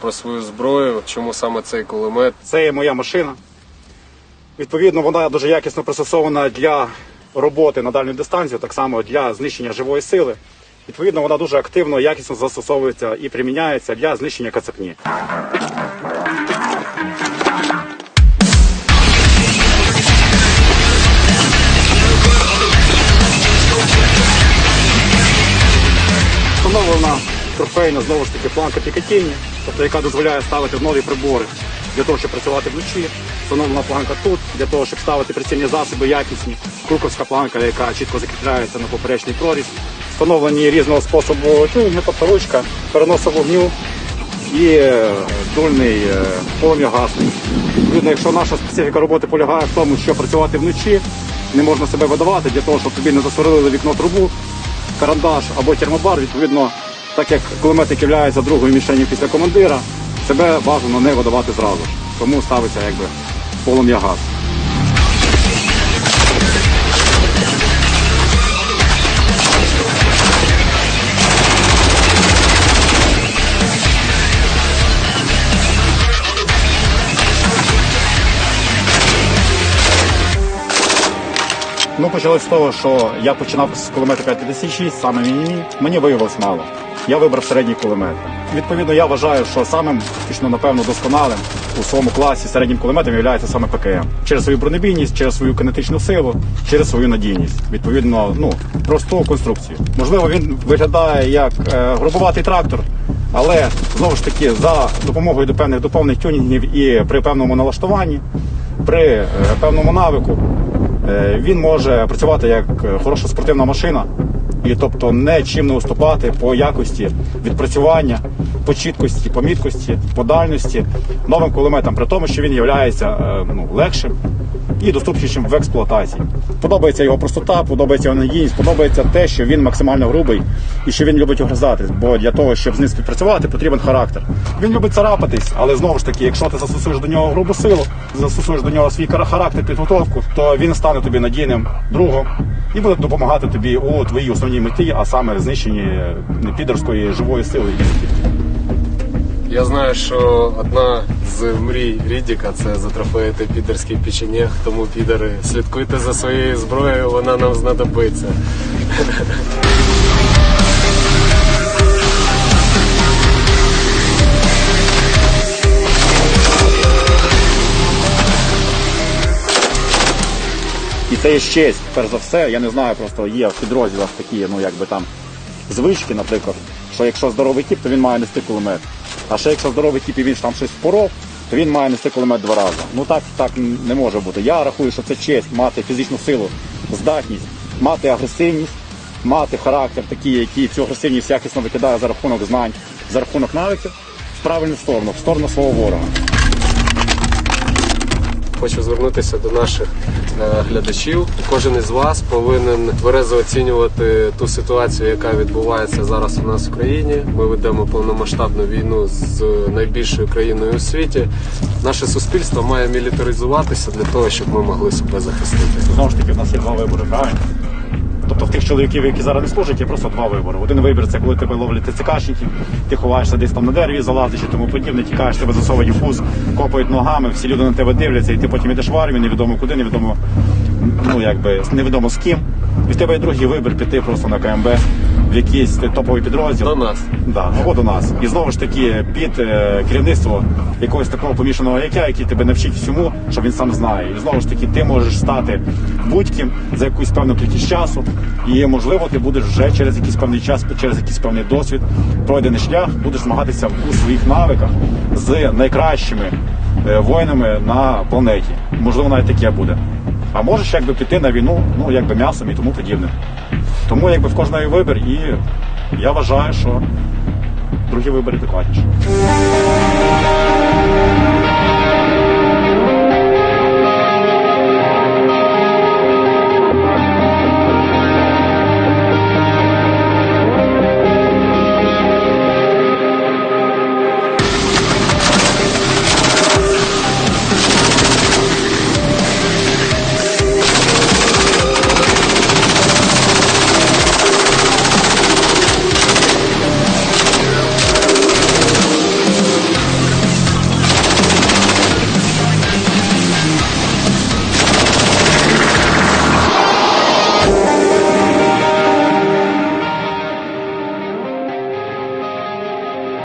про свою зброю, чому саме цей кулемет. Це є моя машина. Відповідно, вона дуже якісно пристосована для роботи на дальню дистанцію, так само для знищення живої сили. Відповідно, вона дуже активно, якісно застосовується і приміняється для знищення кацапні. Трофейна знову ж таки планка Пікатіні, тобто яка дозволяє ставити нові прибори для того, щоб працювати вночі. Встановлена планка тут для того, щоб ставити прицільні засоби якісні. Круковська планка, яка чітко закріпляється на поперечний проріз. Встановлені різного способу тюнінги, тобто ручка, переносу вогню і е, дульний е, полум'ягасник. Відповідно, якщо наша специфіка роботи полягає в тому, що працювати вночі, не можна себе видавати для того, щоб тобі не засварили вікно трубу, карандаш або термобар, відповідно, так як кулеметник є другою мішенью після командира, себе бажано не видавати зразу. ж. Тому ставиться якби полум'я газ. Ну, почалось з того, що я починав з кулемета 556, саме мінімі. Мені виявилось мало. Я вибрав середній кулемет. Відповідно, я вважаю, що самим фактично, напевно, досконалим у своєму класі середнім кулеметом є саме ПКМ. Через свою бронебійність, через свою кинетичну силу, через свою надійність. Відповідно, ну, просту конструкцію. Можливо, він виглядає як е, грубуватий трактор, але знову ж таки за допомогою до певних доповнених тюнінгів і при певному налаштуванні, при е, певному навику. Е, Він може працювати як хороша спортивна машина, і тобто не чим не уступати по якості відпрацювання, по чіткості, по міткості, по дальності новим кулеметам, при тому, що він є ну, легшим і доступнішим в експлуатації. Подобається його простота, подобається його надійність, подобається те, що він максимально грубий і що він любить огризатись. Бо для того, щоб з ним співпрацювати, потрібен характер. Він любить царапатись, але знову ж таки, якщо ти застосуєш до нього грубу силу, застосуєш до нього свій характер, підготовку, то він стане тобі надійним другом і буде допомагати тобі у твоїй основній меті, а саме знищенні е, підерської живої сили. Я знаю, що одна з мрій Рідіка це затрофеїти підерський печенєг, тому підери слідкуйте за своєю зброєю, вона нам знадобиться. І це є честь, перш за все, я не знаю, просто є в підрозділах такі, ну якби там звички, наприклад, що якщо здоровий тіп, то він має нести кулемет. А ще якщо здоровий тіп і він ж там щось впоров, то він має нести кулемет два рази. Ну так, так не може бути. Я рахую, що це честь мати фізичну силу, здатність, мати агресивність, мати характер такий, який цю агресивність якісно викидає за рахунок знань, за рахунок навиків в правильну сторону, в сторону свого ворога. Хочу звернутися до наших е, глядачів. Кожен із вас повинен тверезо оцінювати ту ситуацію, яка відбувається зараз у нас в країні. Ми ведемо повномасштабну війну з найбільшою країною у світі. Наше суспільство має мілітаризуватися для того, щоб ми могли себе захистити. Знову ж таки, в нас є два вибори, правильно? Тобто в тих чоловіків, які зараз не служать, є просто два вибори. Один вибір це коли тебе ловлять ТЦКшники, ти ховаєшся десь там на дереві, залазиш і тому подібне, тікаєш, тебе засовують в фуз, копають ногами, всі люди на тебе дивляться, і ти потім йдеш в армію, невідомо куди, невідомо, ну якби невідомо з ким. І в тебе є другий вибір піти просто на КМБ в якийсь топовий підрозділ. До нас. Да, от у нас. І знову ж таки під е, керівництво якогось такого помішаного як який тебе навчить всьому, що він сам знає. І знову ж таки, ти можеш стати будь-ким за якусь певну кількість часу. І можливо, ти будеш вже через якийсь певний час, через якийсь певний досвід, пройдений шлях, будеш змагатися у своїх навиках з найкращими е, воїнами на планеті. Можливо, навіть таке буде. А можеш якби піти на війну, ну якби м'ясом і тому подібне. Тому якби в кожної вибір, і я вважаю, що другі вибори адекватніші.